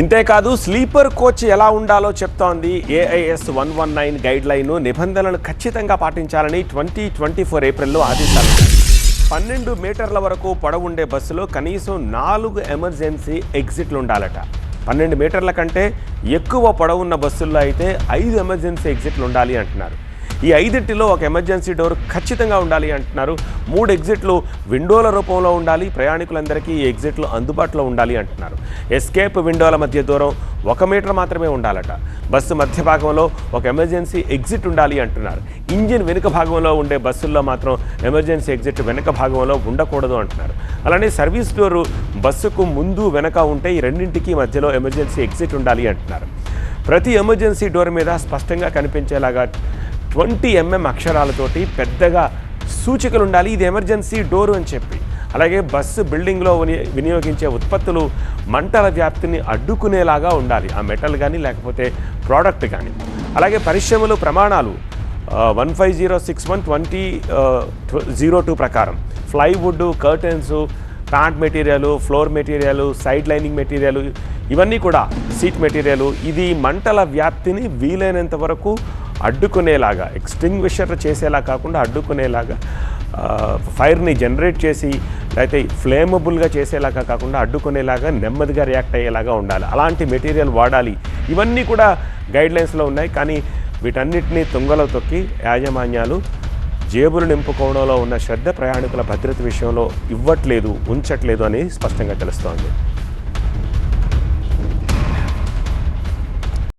ఇంతేకాదు sleeper coach ఎలా ఉండాలో చెప్తోంది AIS one one nine guideline నిబంధనలను ఖచ్చితంగా పాటించాలని ట్వంటీ ట్వంటీ ఫోర్ ఏప్రిల్లో ఆదేశాలు. పన్నెండు మీటర్ల వరకు పొడవుండే బస్సులో కనీసం నాలుగు ఎమర్జెన్సీ ఎగ్జిట్లు ఉండాలట. పన్నెండు మీటర్ల కంటే ఎక్కువ పొడవున్న బస్సుల్లో అయితే ఐదు ఎమర్జెన్సీ ఎగ్జిట్లు ఉండాలి అంటున్నారు. ఈ ఐదింటిలో ఒక ఎమర్జెన్సీ డోర్ ఖచ్చితంగా ఉండాలి అంటున్నారు. మూడు ఎగ్జిట్లు విండోల రూపంలో ఉండాలి. ప్రయాణికులందరికీ ఈ ఎగ్జిట్లు అందుబాటులో ఉండాలి అంటున్నారు. ఎస్కేప్ విండోల మధ్య దూరం ఒక మీటర్ మాత్రమే ఉండాలట. బస్సు మధ్య భాగంలో ఒక ఎమర్జెన్సీ ఎగ్జిట్ ఉండాలి అంటున్నారు. ఇంజిన్ వెనుక భాగంలో ఉండే బస్సుల్లో మాత్రం ఎమర్జెన్సీ ఎగ్జిట్ వెనుక భాగంలో ఉండకూడదు అంటున్నారు. అలానే సర్వీస్ డోరు బస్సుకు ముందు వెనక ఉంటే ఈ రెండింటికి మధ్యలో ఎమర్జెన్సీ ఎగ్జిట్ ఉండాలి అంటున్నారు. ప్రతి ఎమర్జెన్సీ డోర్ మీద స్పష్టంగా కనిపించేలాగా ట్వంటీ ఎంఎం అక్షరాలతోటి పెద్దగా సూచికలు ఉండాలి ఇది ఎమర్జెన్సీ డోర్ అని చెప్పి. అలాగే బస్సు బిల్డింగ్లో వినియోగించే ఉత్పత్తులు మంటల వ్యాప్తిని అడ్డుకునేలాగా ఉండాలి. ఆ మెటల్ కానీ లేకపోతే ప్రోడక్ట్ కానీ అలాగే పరిశ్రమలు ప్రమాణాలు one five zero six one twenty zero two ప్రకారం. Plywood curtains pant material floor material side lining material ఇవన్నీ కూడా సీట్ మెటీరియల్. ఇది మంటల వ్యాప్తిని వీలైనంత వరకు అడ్డుకునేలాగా ఎక్స్టింగ్విషర్ చేసేలా కాకుండా అడ్డుకునేలాగా ఫైర్ని జనరేట్ చేసి లేకపోతే ఫ్లేమబుల్గా చేసేలాగా కాకుండా అడ్డుకునేలాగా నెమ్మదిగా రియాక్ట్ అయ్యేలాగా ఉండాలి. అలాంటి మెటీరియల్ వాడాలి. ఇవన్నీ కూడా గైడ్లైన్స్లో ఉన్నాయి. కానీ వీటన్నిటినీ తుంగలో తొక్కి యాజమాన్యాలు జేబులు నింపుకోవడంలో ఉన్న శ్రద్ధ ప్రయాణికుల భద్రత విషయంలో ఇవ్వట్లేదు ఉంచట్లేదు అని స్పష్టంగా తెలుస్తోంది.